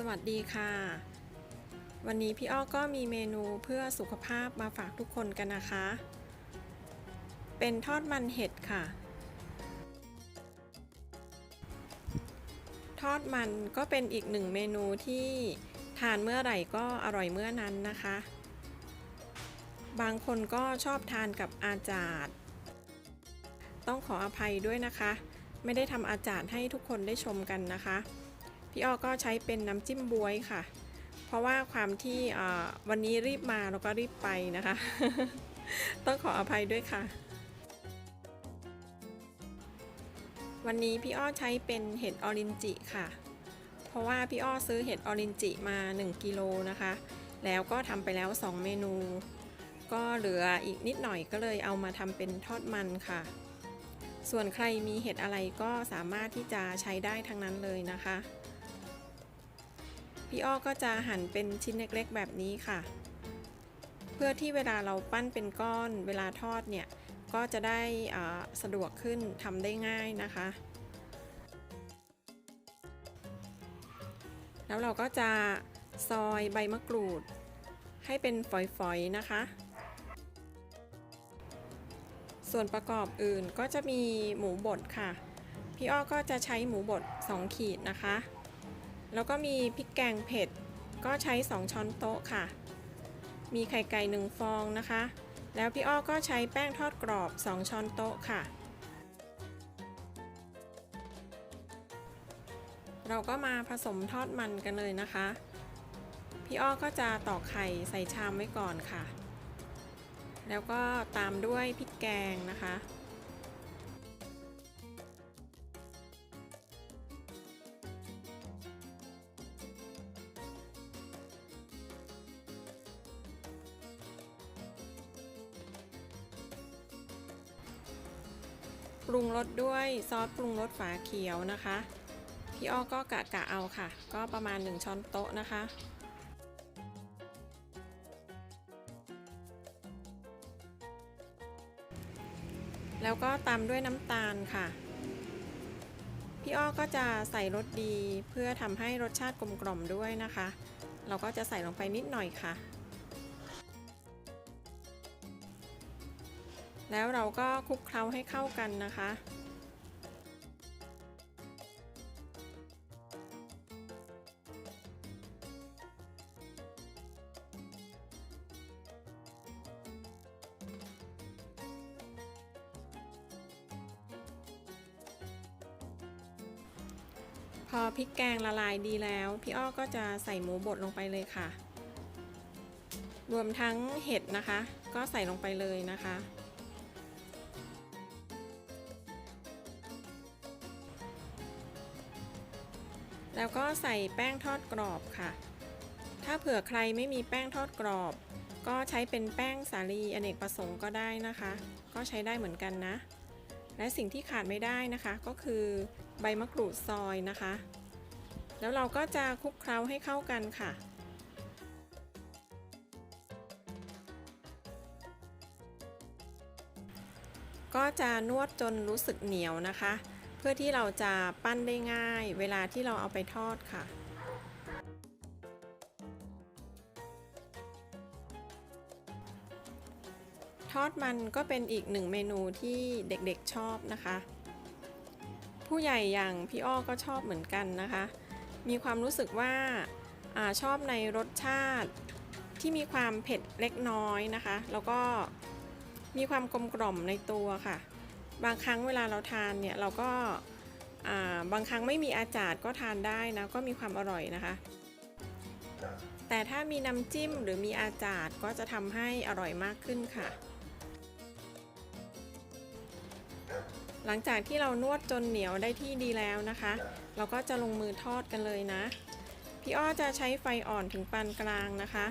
สวัสดีค่ะ วันนี้พี่อ้อก็มีเมนูเพื่อสุขภาพมาฝากทุกคนกันนะคะ เป็นทอดมันเห็ดค่ะ ทอดมันก็เป็นอีกหนึ่งเมนูที่ทานเมื่อไหร่ก็อร่อยเมื่อนั้นนะคะ บางคนก็ชอบทานกับอาจาดต้องขออภัยด้วยนะคะ ไม่ได้ทำอาจาดให้ทุกคนได้ชมกันนะคะ พี่อ้อก็ใช้เป็นน้ำจิ้มบวยค่ะ เพราะว่าความที่วันนี้รีบมาแล้วก็รีบไปนะคะ ต้องขออภัยด้วยค่ะ วันนี้พี่อ้อใช้เป็นเห็ดออรินจิค่ะ เพราะว่าพี่อ้อซื้อเห็ดออรินจิมา 1กิโลนะคะ แล้วก็ทำไปแล้ว 2 เมนู ก็เหลืออีกนิดหน่อยก็เลยเอามาทำเป็นทอดมันค่ะส่วนใครมีเห็ดอะไรก็สามารถที่จะใช้ได้ทั้งนั้นเลยนะคะ พี่อ้อก็จะหั่นเป็นชิ้นเล็กๆแบบนี้ค่ะ เพื่อที่เวลาเราปั้นเป็นก้อนเวลาทอดเนี่ยก็จะได้สะดวกขึ้นทำได้ง่ายนะคะ แล้วเราก็จะซอยใบมะกรูด ให้เป็นฝอยๆนะคะ ส่วนประกอบอื่นก็จะมีหมูบดค่ะ พี่อ้อก็จะใช้หมูบด 2 ขีดนะคะ แล้วก็มีพริกแกงเผ็ด ก็ใช้ 2 ช้อนโต๊ะค่ะ มีไข่ไก่1ฟองนะคะ แล้วพี่อ้อก็ใช้แป้งทอดกรอบ 2 ช้อนโต๊ะค่ะ เราก็มาผสมทอดมันกันเลยนะคะ พี่อ้อก็จะตอกไข่ใส่ชามไว้ก่อนค่ะ แล้วก็ตามด้วยพริกแกงนะคะ รุงรสด้วยซอสปรุงรสฝาเขียวนะคะ พี่อ้อก็กะกะเอาค่ะ ก็ประมาณ 1 ช้อนโต๊ะนะคะ แล้วก็ตามด้วยน้ำตาลค่ะ พี่อ้อก็จะใส่รสดีเพื่อทำให้รสชาติกลมกล่อมด้วยนะคะ เราก็จะใส่ลงไปนิดหน่อยค่ะ แล้วเราก็คลุกเคล้าให้เข้ากันนะคะ พอพริกแกงละลายดีแล้ว พี่อ้อก็จะใส่หมูบดลงไปเลยค่ะ รวมทั้งเห็ดนะคะ ก็ใส่ลงไปเลยนะคะ แล้วก็ใส่แป้งทอดกรอบค่ะ ถ้าเผื่อใครไม่มีแป้งทอดกรอบ ก็ใช้เป็นแป้งสาลีอเนกประสงค์ก็ได้นะคะ ก็ใช้ได้เหมือนกันนะ และสิ่งที่ขาดไม่ได้นะคะ ก็คือใบมะกรูดซอยนะคะ แล้วเราก็จะคลุกเคล้าให้เข้ากันค่ะก็จะนวดจนรู้สึกเหนียวนะคะ พื่อที่เราจะปั้นได้ง่าย เวลาที่เราเอาไปทอดค่ะ ทอดมันก็เป็นอีกหนึ่งเมนูที่เด็กๆชอบนะคะ ผู้ใหญ่อย่างพี่อ้อก็ชอบเหมือนกันนะคะ มีความรู้สึกว่าอชอบในรสชาติที่มีความเผ็ดเล็กน้อยนะคะ แล้วก็มีความกลมกล่อมในตัวค่ะ บางครั้งเวลาเราทานเนี่ยเราก็บางครั้งไม่มีอาจารย์ก็ทานได้นะก็มีความอร่อยนะคะ แต่ถ้ามีน้ำจิ้มหรือมีอาจารย์ก็จะทำให้อร่อยมากขึ้นค่ะ หลังจากที่เรานวดจนเหนียวได้ที่ดีแล้วนะคะ เราก็จะลงมือทอดกันเลยนะ พี่อ้อจะใช้ไฟอ่อนถึงปานกลางนะคะ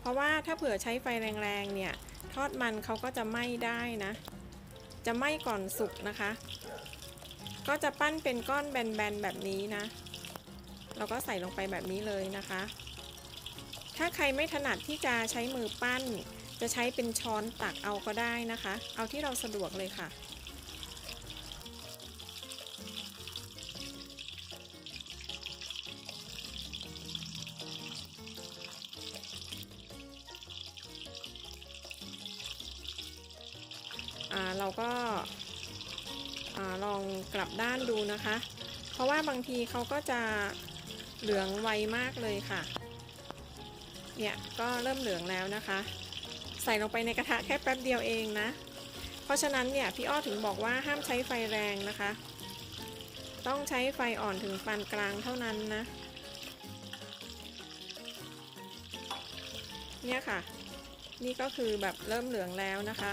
เพราะว่าถ้าเผื่อใช้ไฟแรงๆเนี่ยทอดมันเขาก็จะไหม้ได้นะ จะไหม้ก่อนสุกนะคะ ก็จะปั้นเป็นก้อนแบนๆแบบนี้นะเราก็ใส่ลงไปแบบนี้เลยนะคะ ถ้าใครไม่ถนัดที่จะใช้มือปั้น จะใช้เป็นช้อนตักเอาก็ได้นะคะ เอาที่เราสะดวกเลยค่ะ เราก็าลองกลับด้านดูนะคะ เพราะว่าบางทีเขาก็จะเหลืองไวมากเลยค่ะ เนี่ยก็เริ่มเหลืองแล้วนะคะ ใส่ลงไปในกระทะแค่แป๊บเดียวเองนะ เพราะฉะนั้นเนี่ยพี่อ้อถึงบอกว่าห้ามใช้ไฟแรงนะคะ ต้องใช้ไฟอ่อนถึงปานกลางเท่านั้นนะ เนี่ยค่ะ นี่ก็คือแบบเริ่มเหลืองแล้วนะคะ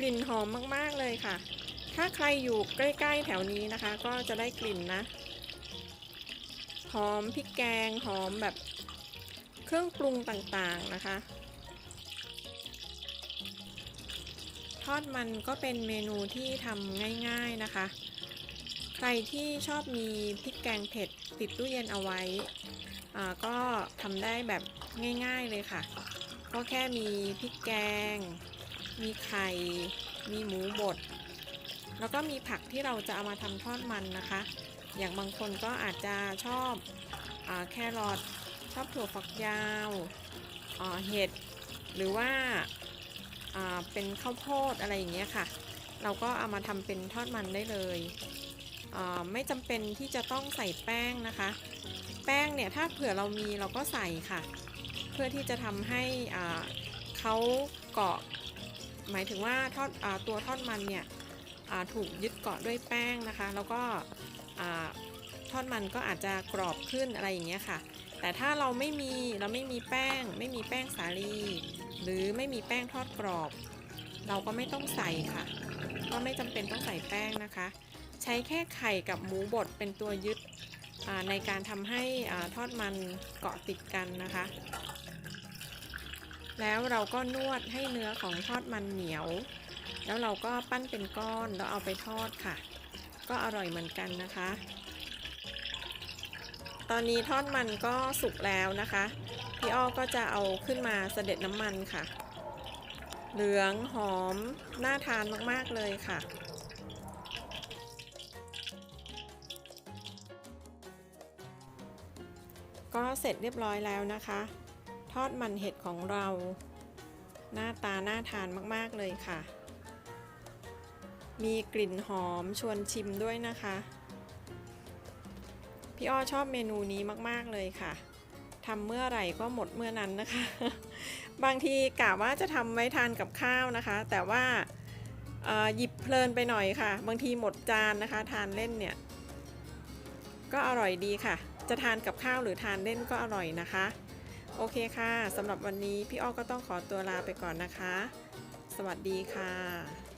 กลิ่นหอมมากๆเลยค่ะ ถ้าใครอยู่ใกล้ ๆ แถวนี้นะคะ ก็จะได้กลิ่นนะ หอมพริกแกงหอมแบบเครื่องปรุงต่างๆนะคะ ทอดมันก็เป็นเมนูที่ทำง่ายๆนะคะ ใครที่ชอบมีพริกแกงเผ็ดติดตู้เย็นเอาไว้อ่าก็ทำได้แบบง่ายๆเลยค่ะ ก็แค่มีพริกแกง มีไข่ มีหมูบด แล้วก็มีผักที่เราจะเอามาทำทอดมันนะคะ อย่างบางคนก็อาจจะชอบอแครอทชอบถั่วฝักยาวเห็ด หรือว่าาเป็นข้าวโพดอะไรอย่างเงี้ยค่ะ เราก็เอามาทำเป็นทอดมันได้เลยไม่จำเป็นที่จะต้องใส่แป้งนะคะ แป้งเนี่ยถ้าเผื่อเรามีเราก็ใส่ค่ะ เพื่อที่จะทำให้เขาเกาะ หมายถึงว่าทอดอตัวทอดมันเนี่ยถูกยึดเกาะด้วยแป้งนะคะ แล้วก็ทอดมันก็อาจจะกรอบขึ้นอะไรอย่างเงี้ยค่ะ แต่ถ้าเราไม่มีเราไม่มีแป้ง ไม่มีแป้งสาลี หรือไม่มีแป้งทอดกรอบ เราก็ไม่ต้องใส่ค่ะ ก็ไม่จำเป็นต้องใส่แป้งนะคะ ใช้แค่ไข่กับหมูบดเป็นตัวยึดในการทำให้ทอดมันเกาะติดกันนะคะ แล้วเราก็นวดให้เนื้อของทอดมันเหนียว แล้วเราก็ปั้นเป็นก้อนแล้วเอาไปทอดค่ะ ก็อร่อยเหมือนกันนะคะ ตอนนี้ทอดมันก็สุกแล้วนะคะ พี่อ้อก็จะเอาขึ้นมาเสด็จน้ำมันค่ะ เหลืองหอมน่าทานมากๆเลยค่ะก็เสร็จเรียบร้อยแล้วนะคะ ทอดมันเห็ดของเรา หน้าตาน่าทานมาก ๆ เลยค่ะ มีกลิ่นหอมชวนชิมด้วยนะคะ พี่อ้อชอบเมนูนี้มากๆเลยค่ะทำเมื่อไหร่ก็หมดเมื่อนั้นนะคะ บางทีกะว่าจะทำไว้ทานกับข้าวนะคะ แต่ว่าหยิบเพลินไปหน่อยค่ะ บางทีหมดจานนะคะ ทานเล่นเนี่ย ก็อร่อยดีค่ะ จะทานกับข้าวหรือทานเล่นก็อร่อยนะคะ โอเคค่ะสำหรับวันนี้พี่อ้อก็ต้องขอตัวลาไปก่อนนะคะ สวัสดีค่ะ